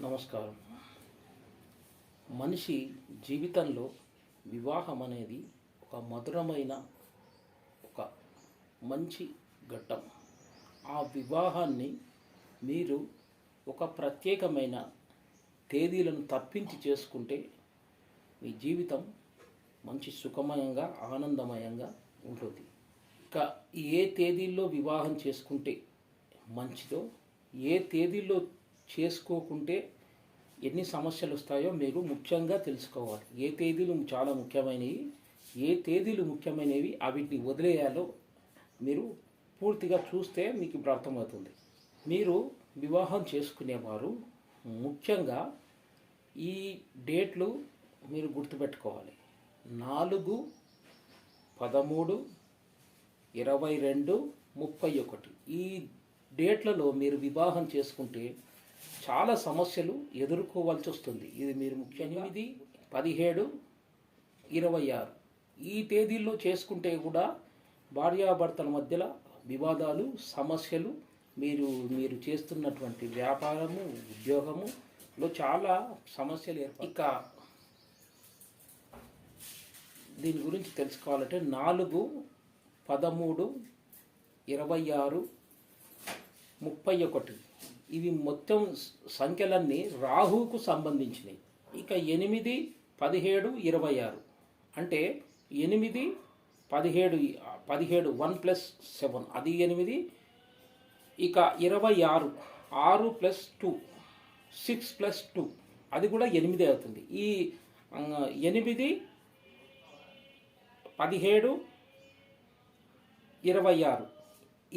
నమస్కారం. మనిషి జీవితంలో వివాహం అనేది ఒక మధురమైన ఒక మంచి ఘట్టం. ఆ వివాహాన్ని మీరు ఒక ప్రత్యేకమైన తేదీలను తప్పించి చేసుకుంటే మీ జీవితం మంచి సుఖమయంగా ఆనందమయంగా ఉంటుంది. ఇక ఏ తేదీల్లో వివాహం చేసుకుంటే మంచిదో ఏ తేదీల్లో చేసుకోకుంటే ఎన్ని సమస్యలు వస్తాయో మీరు ముఖ్యంగా తెలుసుకోవాలి. ఏ తేదీలు చాలా ముఖ్యమైనవి ఏ తేదీలు ముఖ్యమైనవి అవిటిని వదిలేయాలో మీరు పూర్తిగా చూస్తే మీకు ఇప్పుడు అర్థమవుతుంది. మీరు వివాహం చేసుకునేవారు ముఖ్యంగా ఈ డేట్లు మీరు గుర్తుపెట్టుకోవాలి. నాలుగు పదమూడు ఇరవై రెండు ముప్పై ఒకటి. ఈ డేట్లలో మీరు వివాహం చేసుకుంటే చాలా సమస్యలు ఎదుర్కోవాల్సి వస్తుంది. ఇది మీరు ముఖ్య ఎనిమిది పదిహేడు ఇరవై ఆరు. ఈ తేదీల్లో చేసుకుంటే కూడా భార్యాభర్తల మధ్యలో వివాదాలు సమస్యలు మీరు మీరు చేస్తున్నటువంటి వ్యాపారము ఉద్యోగములో చాలా సమస్యలు ఏర్పడ ఇక దీని గురించి తెలుసుకోవాలంటే నాలుగు పదమూడు ఇరవై ఆరు ముప్పై ఒకటి. ఇవి మొత్తం సంఖ్యలన్నీ రాహువుకు సంబంధించినవి ఇక ఎనిమిది పదిహేడు ఇరవై ఆరు అంటే ఎనిమిది పదిహేడు పదిహేడు వన్ ప్లస్ సెవెన్. అది ఎనిమిది ఇక ఇరవై ఆరు ఆరు plus two six plus two. అది కూడా ఎనిమిది అవుతుంది. ఈ ఎనిమిది పదిహేడు ఇరవై ఆరు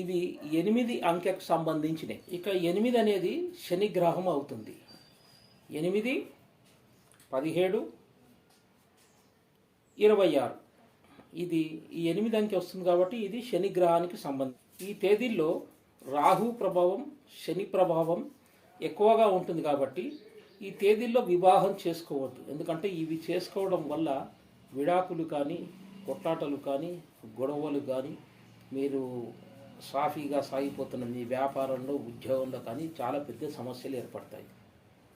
ఇవి ఎనిమిది అంకెకు సంబంధించినవి ఇక ఎనిమిది అనేది శని గ్రహం అవుతుంది. ఎనిమిది పదిహేడు ఇరవై ఆరు. ఇది ఈ ఎనిమిది అంకె వస్తుంది కాబట్టి ఇది శని గ్రహానికి సంబంధం. ఈ తేదీల్లో రాహు ప్రభావం శని ప్రభావం ఎక్కువగా ఉంటుంది కాబట్టి ఈ తేదీల్లో వివాహం చేసుకోవద్దు. ఎందుకంటే ఇవి చేసుకోవడం వల్ల విడాకులు కానీ కొట్లాటలు కానీ గొడవలు కానీ మీరు సాఫీగా సాగిపోతున్న మీ వ్యాపారంలో ఉద్యోగంలో కానీ చాలా పెద్ద సమస్యలు ఏర్పడతాయి.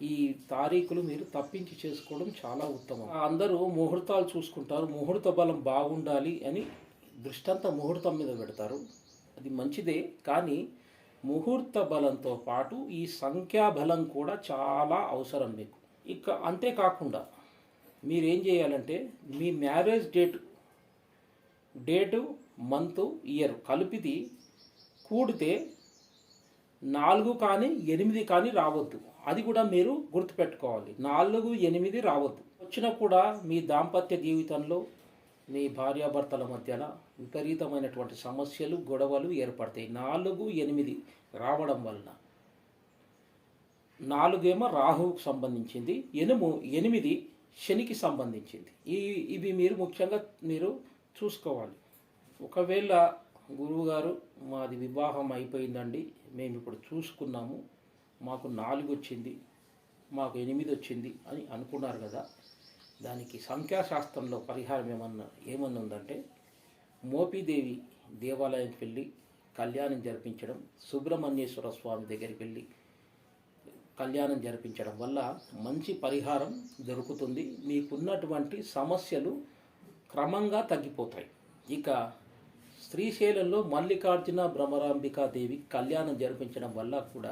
ఈ తారీఖులు మీరు తప్పించి చేసుకోవడం చాలా ఉత్తమం. అందరూ ముహూర్తాలు చూసుకుంటారు. ముహూర్త బలం బాగుండాలి అని దృష్టాంత ముహూర్తం మీద పెడతారు. అది మంచిదే కానీ ముహూర్త బలంతో పాటు ఈ సంఖ్యాబలం కూడా చాలా అవసరం మీకు. ఇక అంతేకాకుండా మీరేం చేయాలంటే మీ marriage date date month year కలిపిది కూడితే నాలుగు కానీ ఎనిమిది కానీ రావద్దు. అది కూడా మీరు గుర్తుపెట్టుకోవాలి. నాలుగు ఎనిమిది రావద్దు. వచ్చినా కూడా మీ దాంపత్య జీవితంలో మీ భార్యాభర్తల మధ్యన విపరీతమైనటువంటి సమస్యలు గొడవలు ఏర్పడతాయి. నాలుగు ఎనిమిది రావడం వలన. నాలుగేమో రాహువుకు సంబంధించింది. ఎనుము ఎనిమిది శనికి సంబంధించింది. ఈ ఇవి మీరు ముఖ్యంగా మీరు చూసుకోవాలి. ఒకవేళ గురువుగారు మాది వివాహం అయిపోయిందండి. మేము ఇప్పుడు చూసుకున్నాము. మాకు నాలుగు వచ్చింది. మాకు ఎనిమిది వచ్చింది అని అనుకున్నారు కదా. దానికి సంఖ్యాశాస్త్రంలో పరిహారం ఏమన్నా ఏమన్నా ఉందంటే మోపిదేవి దేవాలయానికి వెళ్ళి కళ్యాణం జరిపించడం సుబ్రహ్మణ్యేశ్వర స్వామి దగ్గరికి వెళ్ళి కళ్యాణం జరిపించడం వల్ల మంచి పరిహారం దొరుకుతుంది. మీకున్నటువంటి సమస్యలు క్రమంగా తగ్గిపోతాయి. ఇక శ్రీశైలంలో మల్లికార్జున భ్రమరాంబికా దేవి కళ్యాణం జరిపించడం వల్ల కూడా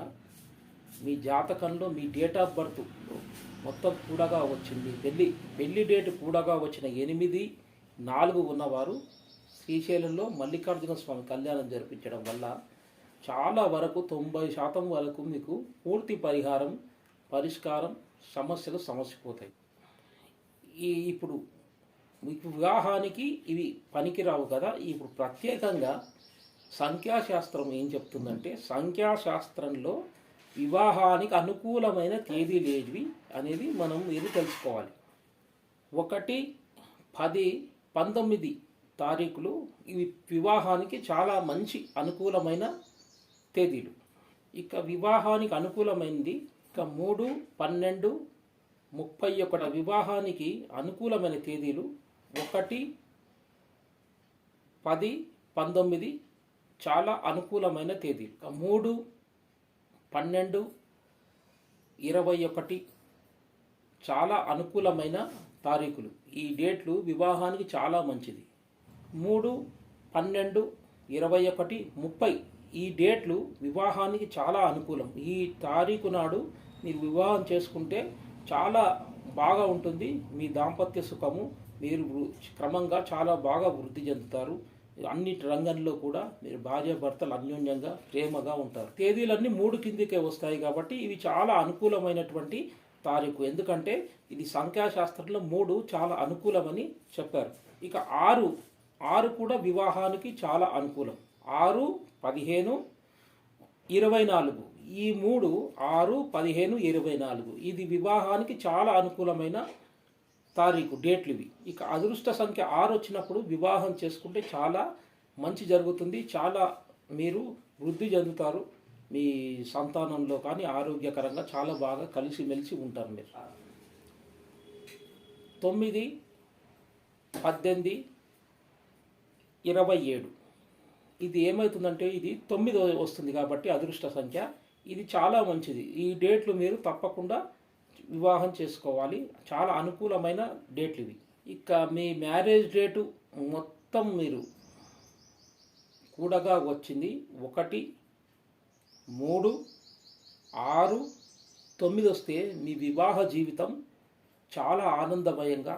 మీ జాతకంలో మీ డేట్ ఆఫ్ బర్త్ మొత్తం కూడగా వచ్చింది. పెళ్ళి పెళ్ళి డేట్ కూడగా వచ్చిన ఎనిమిది నాలుగు ఉన్నవారు శ్రీశైలంలో మల్లికార్జున స్వామి కళ్యాణం జరిపించడం వల్ల చాలా వరకు తొంభై శాతం వరకు మీకు పూర్తి పరిహారం పరిష్కారం సమస్యలు సమస్యపోతాయి ఈ ఇప్పుడు వివాహానికి ఇవి పనికిరావు కదా. ఇప్పుడు ప్రత్యేకంగా సంఖ్యాశాస్త్రం ఏం చెప్తుందంటే సంఖ్యాశాస్త్రంలో వివాహానికి అనుకూలమైన తేదీలు ఏవి అనేది మనం మీరు తెలుసుకోవాలి? ఒకటి పది పంతొమ్మిది తారీఖులు ఇవి వివాహానికి చాలా మంచి అనుకూలమైన తేదీలు. ఇక వివాహానికి అనుకూలమైనది ఇక మూడు పన్నెండు ముప్పై ఒకటి వివాహానికి అనుకూలమైన తేదీలు ఒకటి పది పంతొమ్మిది చాలా అనుకూలమైన తేదీ. మూడు పన్నెండు ఇరవై ఒకటి చాలా అనుకూలమైన తారీఖులు. ఈ డేట్లు వివాహానికి చాలా మంచిది. మూడు పన్నెండు ఇరవై ఒకటి ముప్పై ఈ డేట్లు వివాహానికి చాలా అనుకూలం. ఈ తారీఖు నాడు మీరు వివాహం చేసుకుంటే చాలా బాగా ఉంటుంది. మీ దాంపత్య సుఖము మీరు క్రమంగా చాలా బాగా వృద్ధి చెందుతారు. అన్ని రంగంలో కూడా మీరు భార్యాభర్తలు అన్యోన్యంగా ప్రేమగా ఉంటారు. తేదీలన్నీ మూడు కిందికే వస్తాయి కాబట్టి ఇవి చాలా అనుకూలమైనటువంటి తారీఖు. ఎందుకంటే ఇది సంఖ్యాశాస్త్రంలో మూడు చాలా అనుకూలమని చెప్పారు. ఇక ఆరు ఆరు కూడా వివాహానికి చాలా అనుకూలం. ఆరు పదిహేను ఇరవై నాలుగు. ఈ మూడు ఆరు పదిహేను ఇరవై నాలుగు. ఇది వివాహానికి చాలా అనుకూలమైన తారీఖు డేట్లు ఇవి. ఇక అదృష్ట సంఖ్య ఆరు వచ్చినప్పుడు వివాహం చేసుకుంటే చాలా మంచి జరుగుతుంది. చాలా మీరు వృద్ధి చెందుతారు. మీ సంతానంలో కానీ ఆరోగ్యకరంగా చాలా బాగా కలిసిమెలిసి ఉంటారు మీరు. తొమ్మిది పద్దెనిమిది ఇరవై ఏడు. ఇది ఏమవుతుందంటే ఇది తొమ్మిది వస్తుంది కాబట్టి అదృష్ట సంఖ్య. ఇది చాలా మంచిది. ఈ డేట్లు మీరు తప్పకుండా వివాహం చేసుకోవాలి. చాలా అనుకూలమైన డేట్లు ఇవి. ఇక మీ మ్యారేజ్ డేటు మొత్తం మీరు కూడగా వచ్చింది ఒకటి మూడు ఆరు తొమ్మిది వస్తే మీ వివాహ జీవితం చాలా ఆనందమయంగా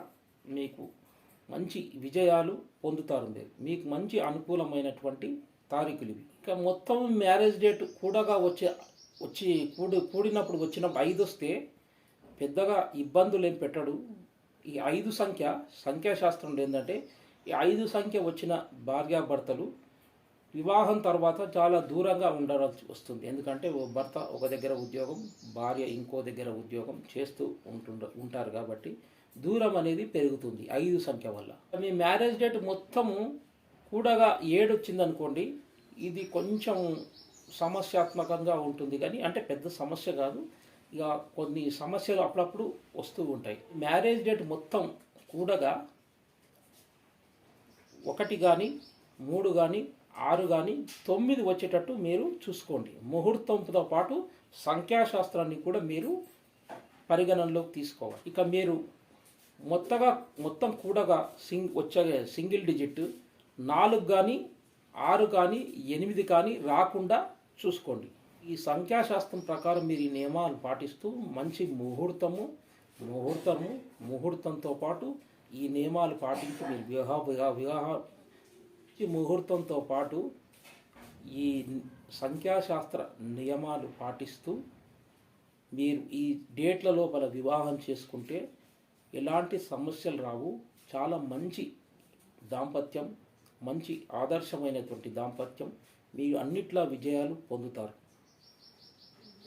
మీకు మంచి విజయాలు పొందుతారు. మీరు మీకు మంచి అనుకూలమైనటువంటి తారీఖులు ఇవి. ఇక మొత్తం మ్యారేజ్ డేట్ కూడగా వచ్చే వచ్చి కూడి కూడినప్పుడు వచ్చినప్పుడు ఐదు వస్తే పెద్దగా ఇబ్బందులు ఏం పెట్టడు. ఈ ఐదు సంఖ్య సంఖ్యాశాస్త్రంలో ఏంటంటే ఈ ఐదు సంఖ్య వచ్చిన భార్యాభర్తలు వివాహం తర్వాత చాలా దూరంగా ఉండాల్సి వస్తుంది. ఎందుకంటే ఓ భర్త ఒక దగ్గర ఉద్యోగం భార్య ఇంకో దగ్గర ఉద్యోగం చేస్తూ ఉంటుండ ఉంటారు కాబట్టి దూరం అనేది పెరుగుతుంది ఐదు సంఖ్య వల్ల. మీ మ్యారేజ్ డేట్ మొత్తము కూడగా ఏడు వచ్చిందనుకోండి ఇది కొంచెం సమస్యాత్మకంగా ఉంటుంది. కానీ అంటే పెద్ద సమస్య కాదు. ఇక కొన్ని సమస్యలు అప్పుడప్పుడు వస్తూ ఉంటాయి. మ్యారేజ్ డేట్ మొత్తం కూడగా ఒకటి కానీ మూడు కానీ ఆరు కానీ తొమ్మిది వచ్చేటట్టు మీరు చూసుకోండి. ముహూర్తంతో పాటు సంఖ్యాశాస్త్రాన్ని కూడా మీరు పరిగణనలోకి తీసుకోవాలి. ఇక మీరు మొత్తగా మొత్తం కూడగా సింగ్ వచ్చే సింగిల్ డిజిట్ నాలుగు కానీ ఆరు కానీ ఎనిమిది కానీ రాకుండా చూసుకోండి. ఈ సంఖ్యాశాస్త్రం ప్రకారం మీరు ఈ నియమాలు పాటిస్తూ మంచి ముహూర్తము ముహూర్తము ముహూర్తంతో పాటు ఈ నియమాలు పాటించి మీరు వివాహ వివాహ వివాహ ఈ ముహూర్తంతో పాటు ఈ సంఖ్యాశాస్త్ర నియమాలు పాటిస్తూ మీరు ఈ డేట్ల లోపల వివాహం చేసుకుంటే ఎలాంటి సమస్యలు రావు. చాలా మంచి దాంపత్యం మంచి ఆదర్శమైనటువంటి దాంపత్యం. మీరు అన్నిట్లా విజయాలు పొందుతారు.